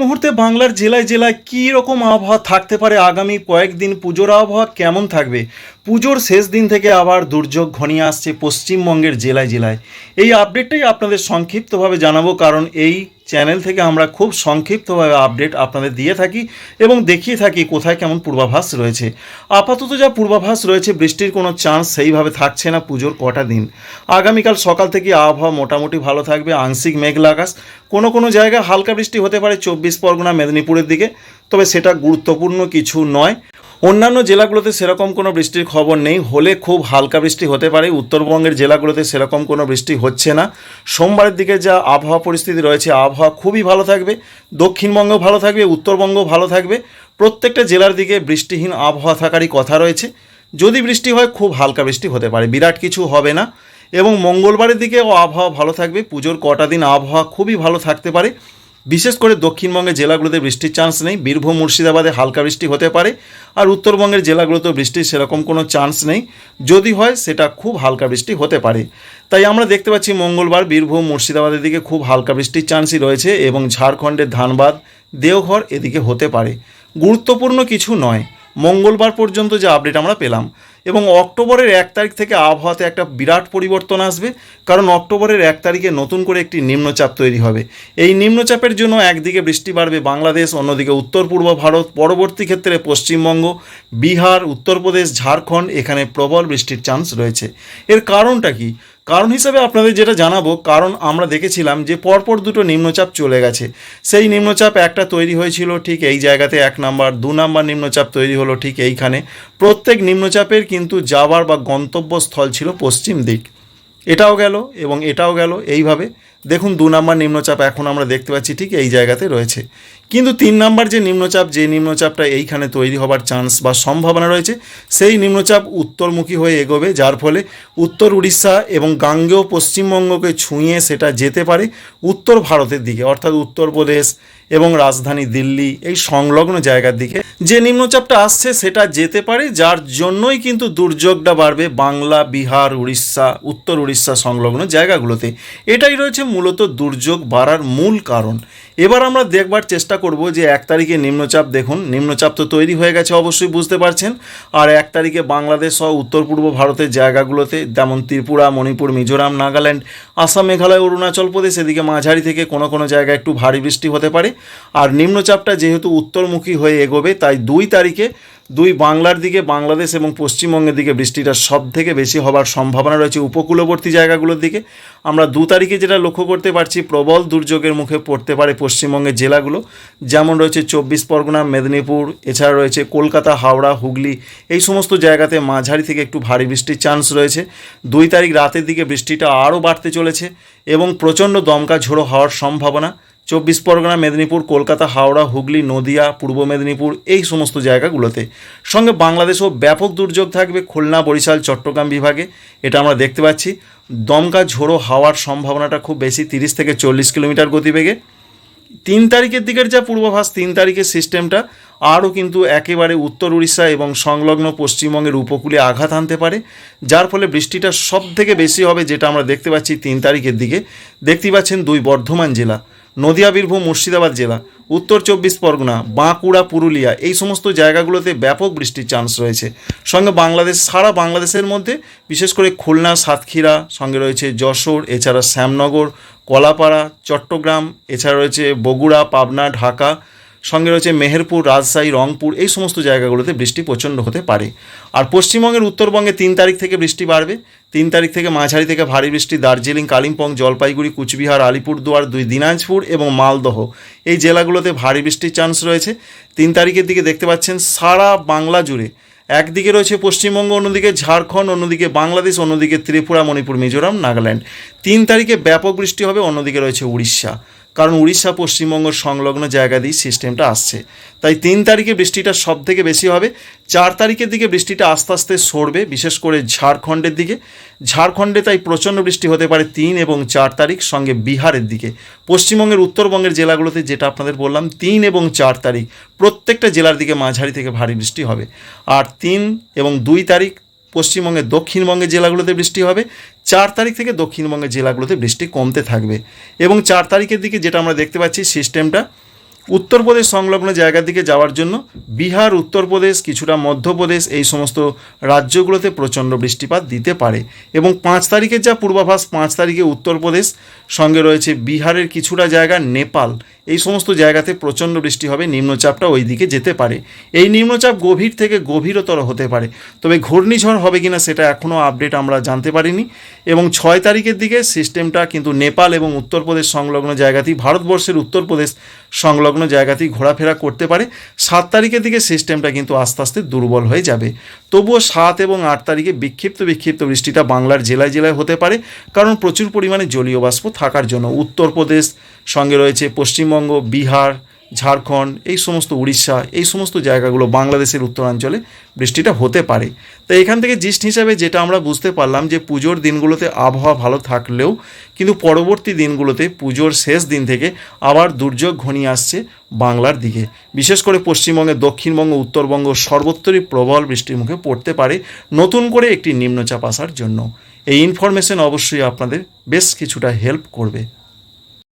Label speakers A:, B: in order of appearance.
A: মুহূর্তে বাংলার জেলায় জেলায় কী রকম আবহাওয়া থাকতে পারে? আগামী কয়েকদিন পুজোর আবহাওয়া কেমন থাকবে? পুজোর শেষ দিন থেকে আবার দুর্যোগ ঘনিয়ে আসছে পশ্চিমবঙ্গের জেলায় জেলায়। এই আপডেটটাই আপনাদের সংক্ষিপ্তভাবে জানাব, কারণ এই চ্যানেল থেকে আমরা খুব সংক্ষিপ্তভাবে আপডেট আপনাদের দিয়ে থাকি এবং দেখিয়ে থাকি কোথায় কেমন পূর্বাভাস রয়েছে। আপাতত যা পূর্বাভাস রয়েছে, বৃষ্টির কোনো চান্স সেইভাবে থাকছে না পুজোর কটা দিন। আগামীকাল সকাল থেকে আবহাওয়া মোটামুটি ভালো থাকবে, আংশিক মেঘলা আকাশ। কোনো কোনো জায়গায় হালকা বৃষ্টি হতে পারে, চব্বিশ পরগনা, মেদিনীপুরের দিকে। তবে সেটা গুরুত্বপূর্ণ কিছু নয়। অন্যান্য জেলাগুলোতে সেরকম কোনো বৃষ্টির খবর নেই। হলে খুব হালকা বৃষ্টি হতে পারে। উত্তরবঙ্গের জেলাগুলোতে সেরকম কোনো বৃষ্টি হচ্ছে না। সোমবারের দিকে যা আবহাওয়া পরিস্থিতি রয়েছে, আবহাওয়া খুবই ভালো থাকবে। দক্ষিণবঙ্গ ভালো থাকবে উত্তরবঙ্গ ভালো থাকবে। প্রত্যেকটা জেলার দিকে বৃষ্টিহীন আবহাওয়া থাকারই কথা রয়েছে। যদি বৃষ্টি হয়, খুব হালকা বৃষ্টি হতে পারে। বিরাট কিছু হবে না। এবং মঙ্গলবারের দিকেও আবহাওয়া ভালো থাকবে। পুজোর কটা দিন আবহাওয়া খুবই ভালো থাকতে পারে। বিশেষ করে দক্ষিণবঙ্গের জেলাগুলোতে বৃষ্টির চান্স নেই। বীরভূম, মুর্শিদাবাদে হালকা বৃষ্টি হতে পারে। আর উত্তরবঙ্গের জেলাগুলোতেও বৃষ্টির সেরকম কোনো চান্স নেই। যদি হয়, সেটা খুব হালকা বৃষ্টি হতে পারে। তাই আমরা দেখতে পাচ্ছি মঙ্গলবার বীরভূম, মুর্শিদাবাদের দিকে খুব হালকা বৃষ্টির চান্সই রয়েছে এবং ঝাড়খণ্ডের ধানবাদ, দেওঘর এদিকে হতে পারে। গুরুত্বপূর্ণ কিছু নয়। মঙ্গলবার পর্যন্ত যে আপডেট আমরা পেলাম এবং অক্টোবরের এক তারিখ থেকে আবহাওয়াতে একটা বিরাট পরিবর্তন আসবে, কারণ অক্টোবরের এক তারিখে নতুন করে একটি নিম্নচাপ তৈরি হবে। এই নিম্নচাপের জন্য একদিকে বৃষ্টি বাড়বে বাংলাদেশ, অন্যদিকে উত্তর পূর্ব ভারত, পরবর্তী ক্ষেত্রে পশ্চিমবঙ্গ, বিহার, উত্তরপ্রদেশ, ঝাড়খণ্ড, এখানে প্রবল বৃষ্টির চান্স রয়েছে। এর কারণটা কি? কারণ হিসাবে আপনাদের যেটা জানাব, কারণ আমরা দেখেছিলাম যে পরপর দুটো নিম্নচাপ চলে গেছে। সেই নিম্নচাপ একটা তৈরি হয়েছিল ঠিক এই জায়গাতে এক নাম্বার, দু নাম্বার নিম্নচাপ তৈরি হলো ঠিক এইখানে। প্রত্যেক নিম্নচাপের কিন্তু যাওয়ার বা গন্তব্যস্থল ছিল পশ্চিম দিক। এটাও গেল এবং এটাও গেল এইভাবে। দেখুন, দু নম্বর নিম্নচাপ এখন আমরা দেখতে পাচ্ছি ঠিক এই জায়গাতে রয়েছে। কিন্তু তিন নম্বর যে নিম্নচাপ, যে নিম্নচাপটা এইখানে তৈরি হবার চান্স বা সম্ভাবনা রয়েছে, সেই নিম্নচাপ উত্তরমুখী হয়ে এগোবে, যার ফলে উত্তর উড়িষ্যা এবং গাঙ্গেয় পশ্চিমবঙ্গকে ছুঁয়ে সেটা যেতে পারে উত্তর ভারতের দিকে, অর্থাৎ উত্তরপ্রদেশ এবং রাজধানী দিল্লি এই সংলগ্ন জায়গার দিকে। যে নিম্নচাপটা আসছে সেটা যেতে পারে, যার জন্যই কিন্তু দুর্যোগটা বাড়বে বাংলা, বিহার, উড়িষ্যা, উত্তর উড়িষ্যা সংলগ্ন জায়গাগুলোতে। এটাই রয়েছে মূলত দুর্যোগ বাড়ার মূল কারণ। এবার আমরা দেখবার চেষ্টা করব যে এক তারিখে নিম্নচাপ, দেখুন, নিম্নচাপ তো তৈরি হয়ে গেছে, অবশ্যই বুঝতে পারছেন। আর এক তারিখে বাংলাদেশ সহ উত্তর পূর্ব ভারতের জায়গাগুলোতে, যেমন ত্রিপুরা, মণিপুর, মিজোরাম, নাগাল্যান্ড, আসাম, মেঘালয়, অরুণাচল প্রদেশ, এদিকে মাঝারি থেকে কোনো কোনো জায়গায় একটু ভারী বৃষ্টি হতে পারে। আর নিম্নচাপটা যেহেতু উত্তরমুখী হয়ে এগোবে, তাই দুই তারিখে দুই বাংলার দিকে, বাংলাদেশ এবং পশ্চিমবঙ্গের দিকে বৃষ্টিটা সব থেকে বেশি হবার সম্ভাবনা রয়েছে উপকূলবর্তী জায়গাগুলোর দিকে। আমরা দু তারিখে যেটা লক্ষ্য করতে পারছি, প্রবল দুর্যোগের মুখে পড়তে পারে পশ্চিমবঙ্গের জেলাগুলো। যেমন রয়েছে চব্বিশ পরগনা, মেদিনীপুর, এছাড়া রয়েছে কলকাতা, হাওড়া, হুগলি। এই সমস্ত জায়গাতে মাঝারি থেকে একটু ভারী বৃষ্টির চান্স রয়েছে। দুই তারিখ রাতের দিকে বৃষ্টিটা আরও বাড়তে চলেছে এবং প্রচণ্ড দমকা ঝোড়ো হওয়ার সম্ভাবনা। চব্বিশ পরগনা, মেদিনীপুর, কলকাতা, হাওড়া, হুগলি, নদিয়া, পূর্ব মেদিনীপুর এই সমস্ত জায়গাগুলোতে। সঙ্গে বাংলাদেশেও ব্যাপক দুর্যোগ থাকবে খুলনা, বরিশাল, চট্টগ্রাম বিভাগে। এটা আমরা দেখতে পাচ্ছি। দমকা ঝোড়ো হাওয়ার সম্ভাবনাটা খুব বেশি, তিরিশ থেকে চল্লিশ কিলোমিটার গতিবেগে। তিন তারিখের দিকের যা পূর্বাভাস, তিন তারিখের সিস্টেমটা আরও কিন্তু একেবারে উত্তর উড়িষ্যা এবং সংলগ্ন পশ্চিমবঙ্গের উপকূলে আঘাত আনতে পারে, যার ফলে বৃষ্টিটা সব থেকে বেশি হবে, যেটা আমরা দেখতে পাচ্ছি তিন তারিখের দিকে। দেখতেই পাচ্ছেন দুই বর্ধমান জেলা। নদিয়া, বীরভূম, মুর্শিদাবাদ জেলা, উত্তর চব্বিশ পরগনা, বাঁকুড়া, পুরুলিয়া এই সমস্ত জায়গাগুলোতে ব্যাপক বৃষ্টির চান্স রয়েছে। সঙ্গে বাংলাদেশ, সারা বাংলাদেশের মধ্যে, বিশেষ করে খুলনা, সাতক্ষীরা, সঙ্গে রয়েছে যশোর, এছাড়া শ্যামনগর, কলাপাড়া, চট্টগ্রাম, এছাড়া রয়েছে বগুড়া, পাবনা, ঢাকা, সঙ্গে রয়েছে মেহেরপুর, রাজশাহী, রংপুর, এই সমস্ত জায়গাগুলোতে বৃষ্টি প্রচণ্ড হতে পারে। আর পশ্চিমবঙ্গের উত্তরবঙ্গে তিন তারিখ থেকে বৃষ্টি বাড়বে। তিন তারিখ থেকে মাঝারি থেকে ভারী বৃষ্টি দার্জিলিং, কালিম্পং, জলপাইগুড়ি, কুচবিহার, আলিপুরদুয়ার, দুই দিনাজপুর এবং মালদহ। এই জেলাগুলোতে ভারী বৃষ্টির চান্স রয়েছে। তিন তারিখের দিকে দেখতে পাচ্ছেন সারা বাংলা জুড়ে। একদিকে রয়েছে পশ্চিমবঙ্গ, অন্যদিকে ঝাড়খণ্ড, অন্যদিকে বাংলাদেশ, অন্যদিকে ত্রিপুরা, মণিপুর, মিজোরাম, নাগাল্যান্ড। তিন তারিখে ব্যাপক বৃষ্টি হবে, অন্যদিকে রয়েছে উড়িষ্যা। কারণ উড়িষ্যা, পশ্চিমবঙ্গ সংলগ্ন জায়গা দিয়ে সিস্টেমটা আসছে। তাই তিন তারিখে বৃষ্টিটা সব থেকে বেশি হবে। চার তারিখের দিকে বৃষ্টিটা আস্তে আস্তে সরবে, বিশেষ করে ঝাড়খণ্ডের দিকে। ঝাড়খণ্ডে তাই প্রচণ্ড বৃষ্টি হতে পারে তিন এবং চার তারিখ, সঙ্গে বিহারের দিকে। পশ্চিমবঙ্গের উত্তরবঙ্গের জেলাগুলোতে যেটা আপনাদের বললাম, তিন এবং চার তারিখ, প্রত্যেকটা জেলার দিকে মাঝারি থেকে ভারী বৃষ্টি হবে। আর তিন এবং দুই তারিখ পশ্চিমবঙ্গের দক্ষিণবঙ্গের জেলাগুলোতে বৃষ্টি হবে। চার তারিখ থেকে দক্ষিণবঙ্গের জেলাগুলোতে বৃষ্টি কমতে থাকবে। এবং চার তারিখের দিকে যেটা আমরা দেখতে পাচ্ছি সিস্টেমটা, উত্তরপ্রদেশ সংলগ্ন জায়গার দিকে যাওয়ার জন্য বিহার, উত্তরপ্রদেশ, কিছুটা মধ্যপ্রদেশ এই সমস্ত রাজ্যগুলোতে প্রচণ্ড বৃষ্টিপাত দিতে পারে। এবং পাঁচ তারিখের যা পূর্বাভাস, পাঁচ তারিখে উত্তরপ্রদেশ, সঙ্গে রয়েছে বিহারের কিছুটা জায়গা নেপাল। এই সমস্ত জায়গাতে প্রচণ্ড বৃষ্টি হবে, নিম্নচাপটা ওই দিকে যেতে পারে। এই নিম্নচাপ গভীর থেকে গভীরতর হতে পারে। তবে ঘূর্ণিঝড় হবে কিনা সেটা এখনও আপডেট আমরা জানতে পারিনি এবং ছয় তারিখের দিকে সিস্টেমটা কিন্তু নেপাল এবং উত্তরপ্রদেশ সংলগ্ন জায়গাতেই, ভারতবর্ষের উত্তরপ্রদেশ সংলগ্ন জায়গাতেই ঘোরাফেরা করতে পারে। সাত তারিখের দিকে সিস্টেমটা কিন্তু আস্তে আস্তে দুর্বল হয়ে যাবে। তবুও সাত এবং আট তারিখে বিক্ষিপ্ত বিক্ষিপ্ত বৃষ্টিটা বাংলার জেলায় জেলায় হতে পারে, কারণ প্রচুর পরিমাণে জলীয় বাষ্প থাকার জন্য। উত্তরপ্রদেশ সঙ্গে রয়েছে পশ্চিমবঙ্গ, বিহার, ঝাড়খণ্ড, এই সমস্ত উড়িষ্যা, এই সমস্ত জায়গাগুলো বাংলাদেশের উত্তরাঞ্চলে বৃষ্টিটা হতে পারে। তো এখান থেকে জিস্ট হিসাবে যেটা আমরা বুঝতে পারলাম যে পুজোর দিনগুলোতে আবহাওয়া ভালো থাকলেও কিন্তু পরবর্তী দিনগুলোতে পুজোর শেষ দিন থেকে আবার দুর্যোগ ঘনিয়ে আসছে বাংলার দিকে। বিশেষ করে পশ্চিমবঙ্গে, দক্ষিণবঙ্গ, উত্তরবঙ্গ সর্বত্রই প্রবল বৃষ্টির মুখে পড়তে পারে নতুন করে একটি নিম্নচাপ আসার জন্য। এই ইনফরমেশন অবশ্যই আপনাদের বেশ কিছুটা হেল্প করবে।